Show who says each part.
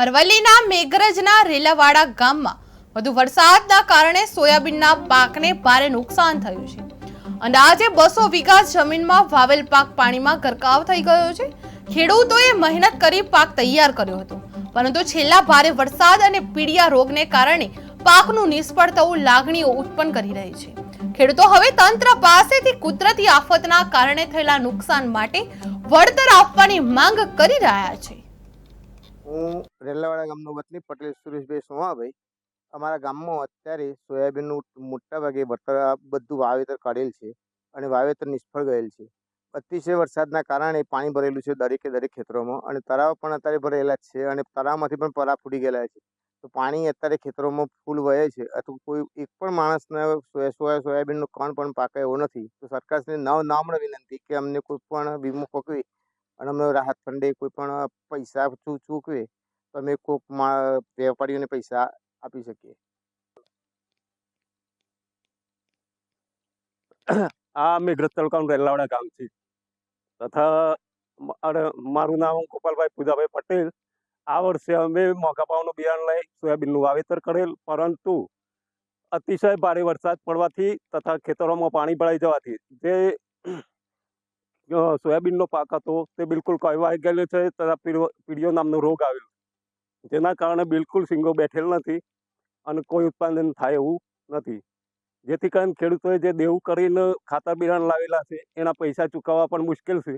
Speaker 1: અરવલ્લીના મેઘરજના રેલાવાડા ગામમાં વધુ વરસાદના કારણે સોયાબીનના પાકને ભારે નુકસાન થયું છે. અંદાજે બસો વીઘા જમીનમાં વાવેલ પાક પાણીમાં ગરકાવ થઈ ગયો છે. ખેડૂતોએ મહેનત કરી પાક તૈયાર કર્યો હતો. પરંતુ છેલ્લા ભારે વરસાદ અને પીડિયા રોગને કારણે પાકનું નિષ્ફળ થવું લાગણીઓ ઉત્પન્ન કરી રહી છે. ખેડૂતો હવે તંત્ર પાસેથી કુદરતી આફતના કારણે થયેલા નુકસાન માટે વળતર આપવાની માંગ કરી રહ્યા છે.
Speaker 2: હું રેલાવાડા ગામનો વતની પટેલ સુરેશભાઈ સોમાભાઈ. અમારા ગામમાં અત્યારે સોયાબીનનું મોટાભાગે ભાગે આ બધું વાવેતર કરેલ છે અને વાવેતર નિષ્ફળ ગયેલ છે. અતિશય વરસાદના કારણે પાણી ભરેલું છે દરેકે દરેક ખેતરોમાં અને તળાવ પણ અત્યારે ભરેલા જ છે અને તળાવમાંથી પણ પરા ફૂટી ગયેલા છે. તો પાણી અત્યારે ખેતરોમાં ફૂલ વહે છે. અથવા કોઈ એક પણ માણસને સોયા સોયા સોયાબીનનું કણ પણ પાકે એવો નથી. તો સરકારશ્રીને નવ નામણ વિનંતી કે અમને કોઈ પણ વીમો પકવી અને અમને રાહત ફંડે કોઈ પણ પૈસા ચૂકવે, તો અમે કોઈક વેપારીઓને પૈસા આપી શકીએ.
Speaker 3: આ મેઘરજ તાલુકાનું રેલાવાડા ગામ છે. તથા મારું નામ ગોપાલભાઈ પૂજાભાઈ પટેલ. આ વર્ષે અમે મોંઘા ભાવનું બિયારણ લઈ સોયાબીનનું વાવેતર કરેલ, પરંતુ અતિશય ભારે વરસાદ પડવાથી તથા ખેતરોમાં પાણી ભરાઈ જવાથી જે સોયાબીનનો પાક હતો, તે બિલકુલ કહેવાઈ ગયેલો છે, તથા પીળો પીળિયો નામનો રોગ આવેલો જેના કારણે બિલકુલ સિંગો બેઠેલ નથી અને કોઈ ઉત્પાદન થાય એવું નથી. જેથી કરીને ખેડૂતોએ જે દેવું કરીને ખાતર બિયારણ લાવેલા છે, એના પૈસા ચૂકવવા પણ મુશ્કેલ છે.